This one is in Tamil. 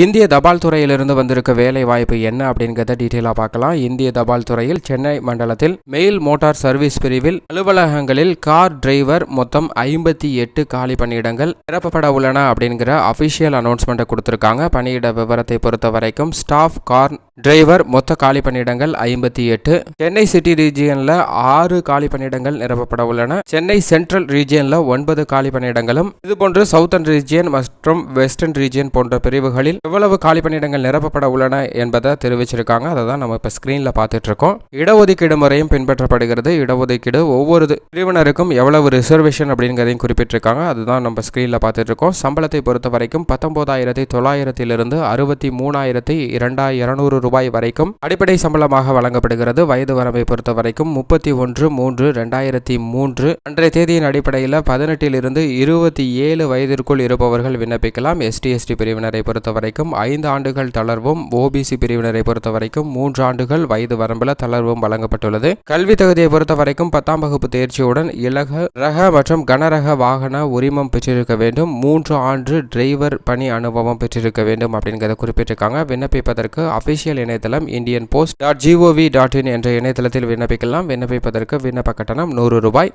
இந்திய தபால் துறையிலிருந்து வந்திருக்க வேலை வாய்ப்பு என்ன அப்படிங்கிறத டீட்டெயிலாக பார்க்கலாம். இந்திய தபால் துறையில் சென்னை மண்டலத்தில் மெயில் மோட்டார் சர்வீஸ் பிரிவில் அலுவலகங்களில் கார் டிரைவர் மொத்தம் ஐம்பத்தி எட்டு காலி பணியிடங்கள் நிரப்பப்பட உள்ளன அப்படிங்கிற அபிஷியல் அனௌன்ஸ்மெண்ட்டை கொடுத்துருக்காங்க. பணியிட விவரத்தை பொறுத்த வரைக்கும் ஸ்டாஃப் கார் டிரைவர் மொத்த காலி பணியிடங்கள் ஐம்பத்தி எட்டு. சென்னை சிட்டி ரீஜியனில் ஆறு காலி பணியிடங்கள் நிரப்பப்பட உள்ளன. சென்னை சென்ட்ரல் ரீஜியனில் ஒன்பது காலி பணியிடங்களும். இதுபோன்று சவுத்தர்ன் ரீஜியன் மற்றும் வெஸ்டர்ன் ரீஜியன் போன்ற பிரிவுகளில் எவ்வளவு காலி பணியிடங்கள் நிரப்பப்பட உள்ளன என்பதை தெரிவிச்சிருக்காங்க. அதை தான் நம்ம இப்போ ஸ்க்ரீனில் பார்த்துட்டு இருக்கோம் இடஒதுக்கீடு முறையும் பின்பற்றப்படுகிறது. இடஒதுக்கீடு ஒவ்வொரு பிரிவினருக்கும் எவ்வளவு ரிசர்வேஷன் அப்படிங்கிறதையும் குறிப்பிட்டிருக்காங்க. அதுதான் நம்ம ஸ்க்ரீனில் பார்த்துட்டு இருக்கோம் சம்பளத்தை பொறுத்த வரைக்கும் பத்தொன்பதாயிரத்தி தொள்ளாயிரத்திலிருந்து அறுபத்தி மூணாயிரத்தி இரண்டாயிரம் இருநூறு ரூபாய் வரைக்கும் அடிப்படை சம்பளமாக வழங்கப்படுகிறது. வயது வரம்பை பொறுத்த வரைக்கும் முப்பத்தி ஒன்று மூன்று ரெண்டாயிரத்தி மூன்று. அன்றைய தேதியின் அடிப்படையில் பதினெட்டிலிருந்து இருபத்தி ஏழு வயதிற்குள் இருப்பவர்கள் விண்ணப்பிக்கலாம். எஸ்டி எஸ்டி பிரிவினரை பொறுத்த வரைக்கும் ஐந்து ஆண்டுகள் தளர்வும் ஓபிசி பிரிவினரை பொறுத்த வரைக்கும் மூன்று ஆண்டுகள் வயது வரம்பில் தளர்வும் வழங்கப்பட்டுள்ளது. கல்வி தகுதியை பொறுத்த வரைக்கும் பத்தாம் வகுப்பு தேர்ச்சியுடன் இலக ரக மற்றும் கனரக வாகன உரிமம் பெற்றிருக்க வேண்டும். மூன்று ஆண்டு டிரைவர் பணி அனுபவம் பெற்றிருக்க வேண்டும் அப்படிங்கிறத குறிப்பிட்டிருக்காங்க. விண்ணப்பிப்பதற்கு அபிஷியல் இணையதளம் Indian post dot G O V dot in என்ற இணையதளத்தில் விண்ணப்பிக்கலாம். விண்ணப்பிப்பதற்கு விண்ணப்ப கட்டணம் நூறு ரூபாய்.